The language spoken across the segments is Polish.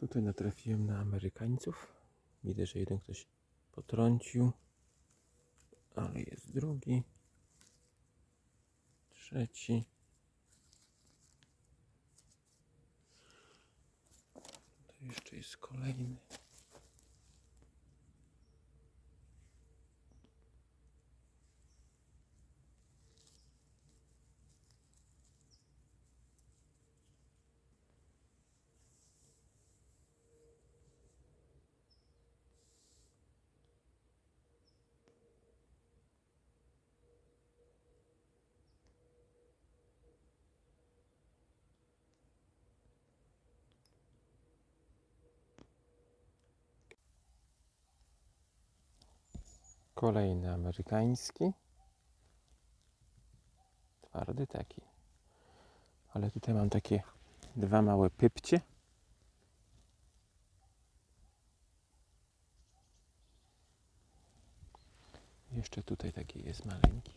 Tutaj natrafiłem na Amerykańców. Widzę, że jeden ktoś potrącił, ale jest drugi, trzeci. Tutaj jeszcze jest kolejny. Kolejny amerykański. Twardy taki. Ale tutaj mam takie dwa małe pypcie. Jeszcze tutaj taki jest maleńki.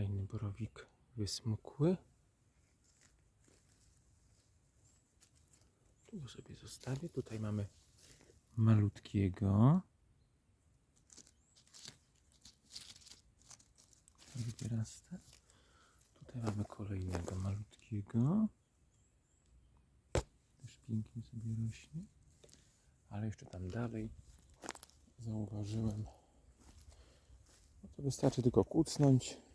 Kolejny borowik wysmukły. Tu go sobie zostawię. Tutaj mamy malutkiego. Wyrasta. Tutaj mamy kolejnego malutkiego. Też pięknie sobie rośnie. Ale jeszcze tam dalej zauważyłem. No to wystarczy tylko kucnąć.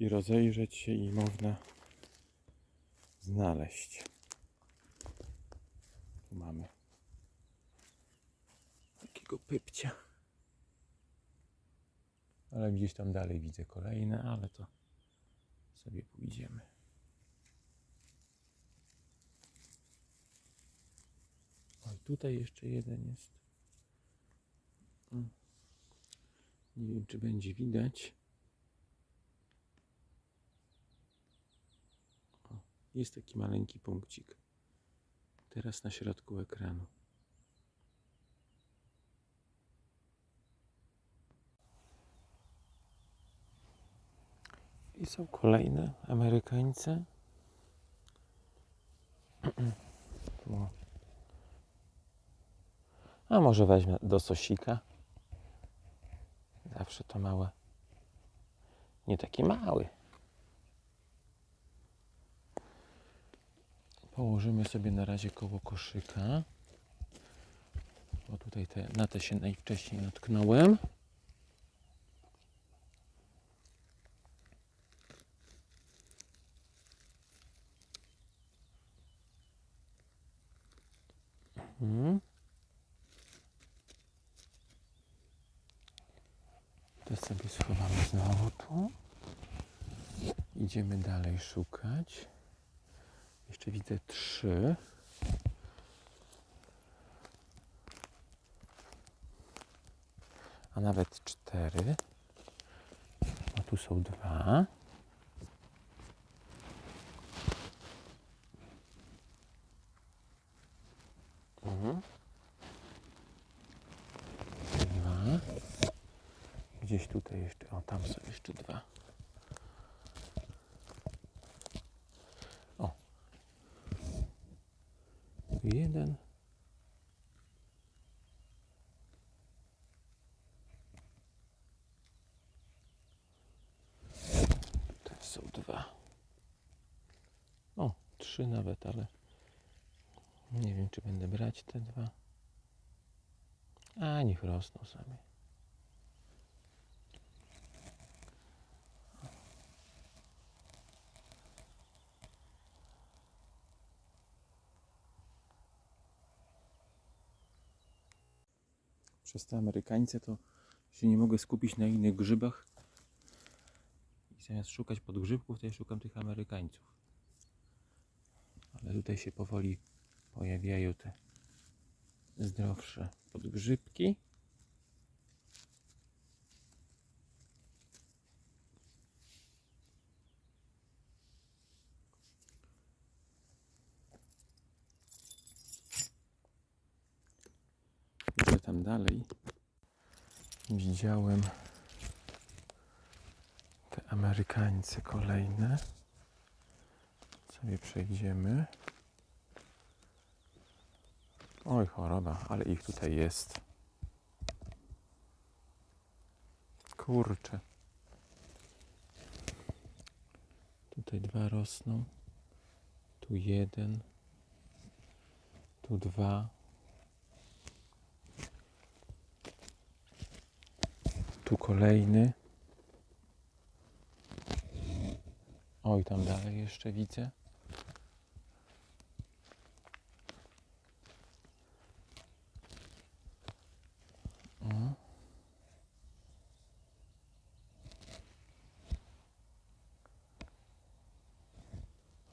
I, rozejrzeć się i można znaleźć. Tu mamy takiego pypcia. Ale gdzieś tam dalej widzę kolejne, ale to sobie pójdziemy. Oj, tutaj jeszcze jeden jest. Mm. Nie wiem, czy będzie widać. Jest taki maleńki punkcik. Teraz na środku ekranu. I są kolejne Amerykańce. A może weźmę do sosika. Zawsze to małe. Nie taki mały. Położymy sobie na razie koło koszyka. Bo tutaj te, na te się najwcześniej natknąłem. Mhm. To sobie schowamy znowu tu. Idziemy dalej szukać. Jeszcze widzę trzy. A nawet cztery. A tu są dwa. Mhm. Dwa. Gdzieś tutaj jeszcze, o tam są jeszcze dwa. Jeden. Tutaj są dwa. O, trzy nawet, ale nie wiem, czy będę brać te dwa. A, niech rosną same. Przez te Amerykańce to się nie mogę skupić na innych grzybach. I zamiast szukać podgrzybków, to ja szukam tych Amerykańców. Ale tutaj się powoli pojawiają te zdrowsze podgrzybki. Idę tam dalej. Widziałem te Amerykańce kolejne. Sobie przejdziemy. Oj, choroba, ale ich tutaj jest. Kurczę. Tutaj dwa rosną. Tu jeden. Tu dwa. Tu kolejny. Oj, tam dalej jeszcze widzę.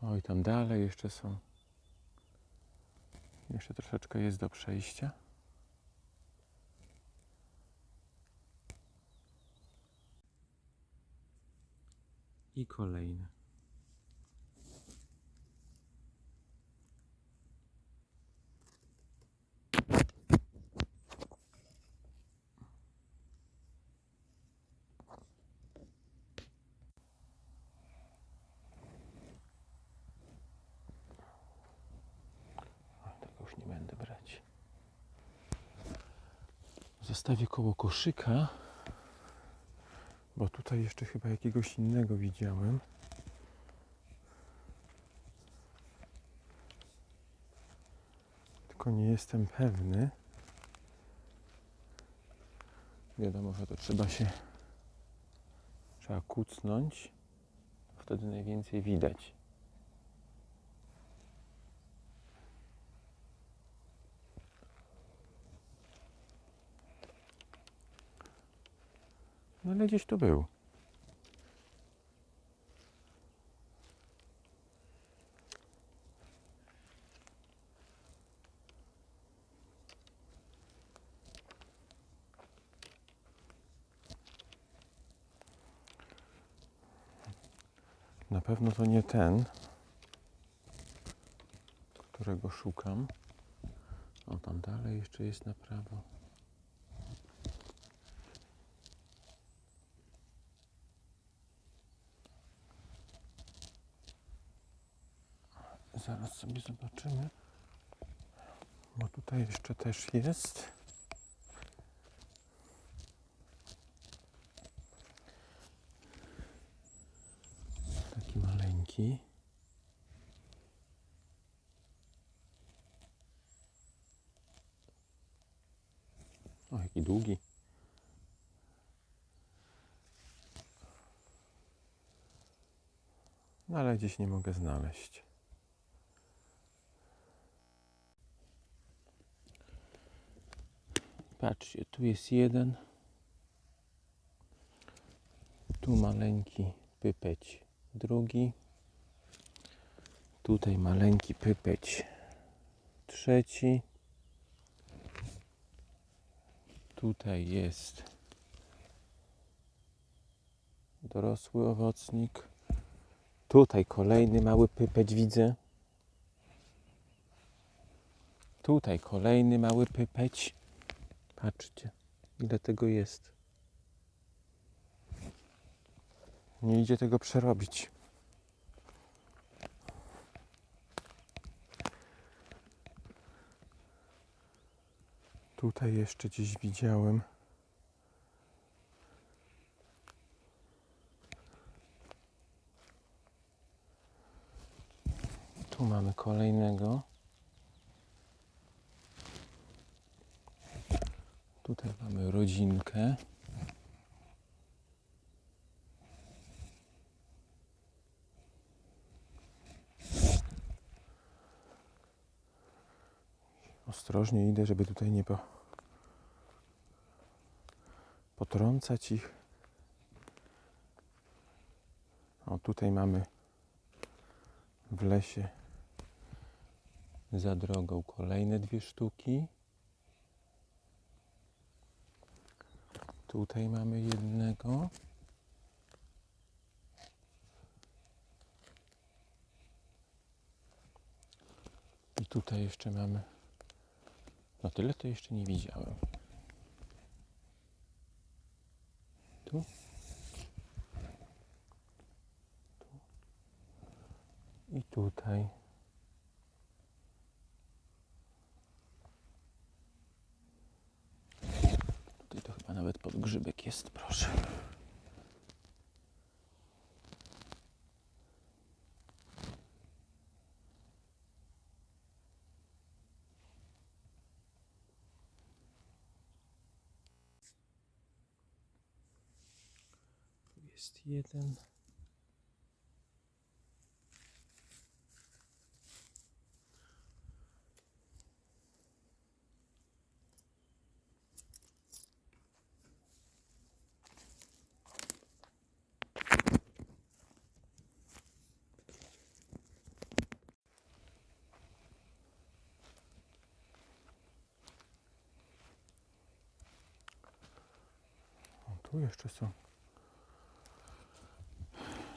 Oj, tam dalej jeszcze są. Jeszcze troszeczkę jest do przejścia. I tego już nie będę brać. Zostawię koło koszyka. Bo tutaj jeszcze chyba jakiegoś innego widziałem. Tylko nie jestem pewny. Wiadomo, że to trzeba się trzeba kucnąć. wtedy najwięcej widać. Ale gdzieś tu był. Na pewno to nie ten, którego szukam. O, tam dalej jeszcze jest na prawo. Zaraz sobie zobaczymy. Bo tutaj jeszcze też jest. Taki maleńki. O, jaki długi. No ale gdzieś nie mogę znaleźć. Patrzcie, tu jest jeden. Tu maleńki pypeć drugi. Tutaj maleńki pypeć trzeci. Tutaj jest dorosły owocnik. Tutaj kolejny mały pypeć widzę. Tutaj kolejny mały pypeć. Patrzcie, ile tego jest. Nie idzie tego przerobić. Tutaj jeszcze gdzieś widziałem. Tu mamy kolejnego. Tutaj mamy rodzinkę. Ostrożnie idę, żeby tutaj nie po... potrącać ich. O, tutaj mamy w lesie za drogą kolejne dwie sztuki. Tutaj mamy jednego. I tutaj jeszcze mamy. No tyle to jeszcze nie widziałem. Tu. Tu. I tutaj. Tutaj to chyba nawet podgrzybek jest, proszę. Tu jest jeden. O, tu jeszcze są.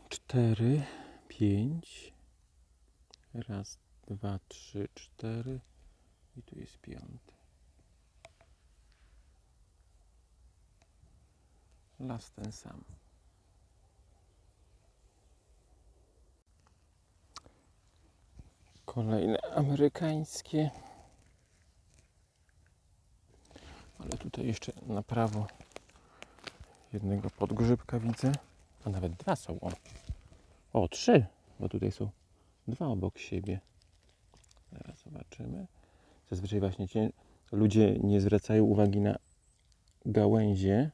Cztery, pięć. Raz, dwa, trzy, cztery. I tu jest piąty. Las ten sam. Kolejne amerykańskie. Ale tutaj jeszcze na prawo jednego podgrzybka widzę. A nawet dwa są. O, o trzy, bo tutaj są dwa obok siebie. Zaraz zobaczymy. Zazwyczaj właśnie cię, ludzie nie zwracają uwagi na gałęzie,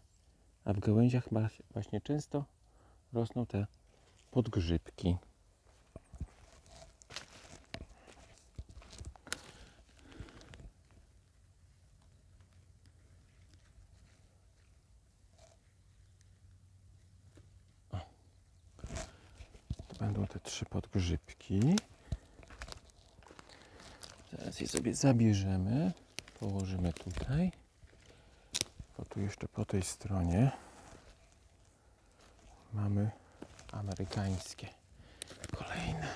a w gałęziach właśnie często rosną te podgrzybki. O. To będą te trzy podgrzybki. Teraz je sobie zabierzemy, położymy tutaj. Bo tu jeszcze po tej stronie mamy amerykańskie. Kolejne.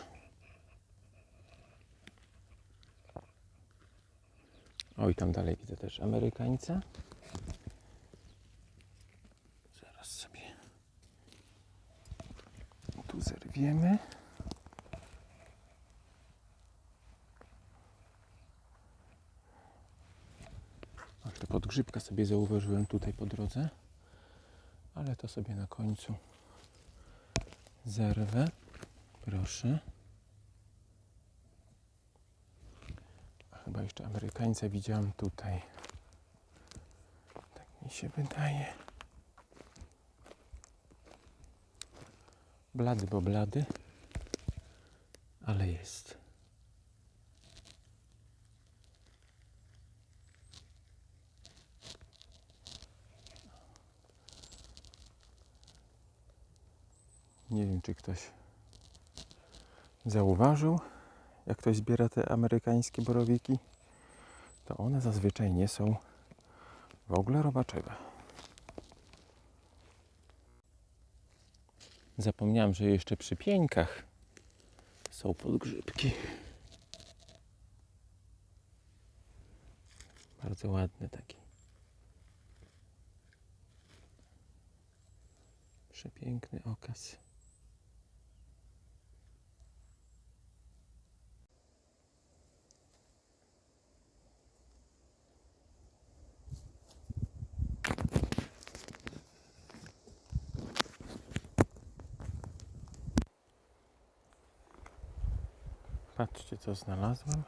Oj, tam dalej widzę też Amerykańca. Zaraz sobie tu zerwiemy. Podgrzybka sobie zauważyłem tutaj po drodze, ale to sobie na końcu zerwę. Proszę. A chyba jeszcze Amerykańca widziałem tutaj. Tak mi się wydaje. Blady, bo blady, ale jest. Nie wiem, czy ktoś zauważył, jak ktoś zbiera te amerykańskie borowiki, to one zazwyczaj nie są w ogóle robaczewe. Zapomniałem, że jeszcze przy pieńkach są podgrzybki. Bardzo ładny taki. Przepiękny okaz. Patrzcie, co znalazłem.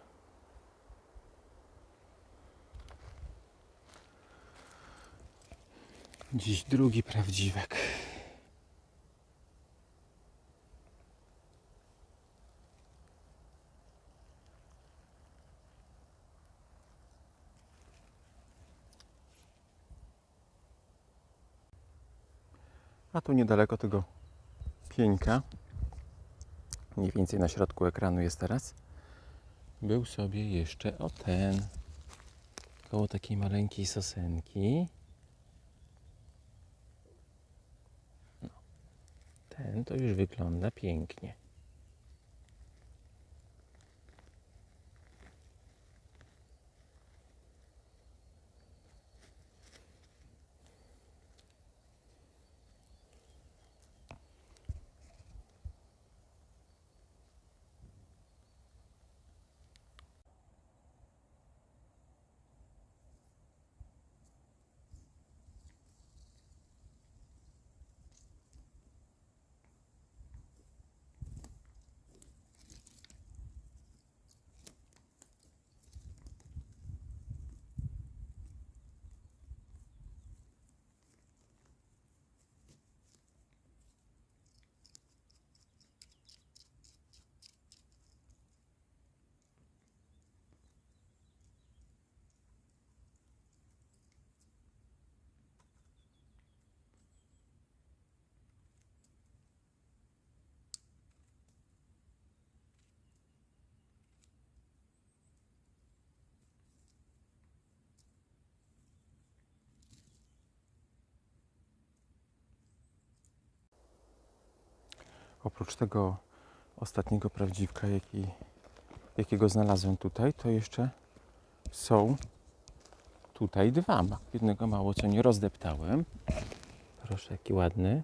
Dziś drugi prawdziwek. A tu niedaleko tego pieńka, mniej więcej na środku ekranu jest teraz, był sobie jeszcze o ten, koło takiej maleńkiej sosenki. No, ten to już wygląda pięknie. Oprócz tego ostatniego prawdziwka, jaki, jakiego znalazłem tutaj, to jeszcze są tutaj dwa. Jednego mało co nie rozdeptałem. Proszę, jaki ładny.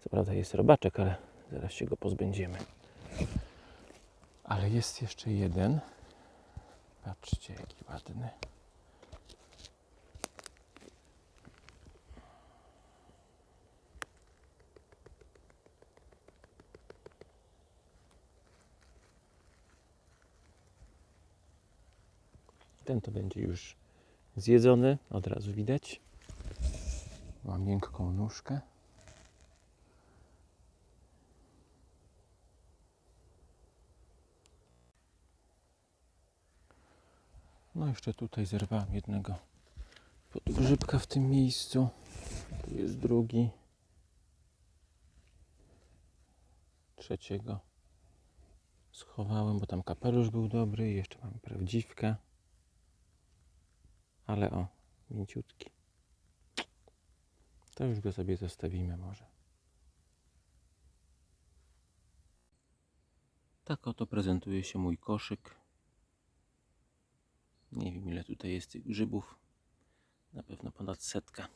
Co prawda jest robaczek, ale zaraz się go pozbędziemy. Ale jest jeszcze jeden. Patrzcie, jaki ładny. Ten to będzie już zjedzony, od razu widać. Ma miękką nóżkę. No jeszcze tutaj zerwałem jednego podgrzybka w tym miejscu. Tu jest drugi. Trzeciego schowałem, bo tam kapelusz był dobry. Jeszcze mam prawdziwkę. Ale o, mięciutki. To już go sobie zostawimy może. Tak oto prezentuje się mój koszyk. Nie wiem ile tutaj jest tych grzybów. Na pewno ponad setka.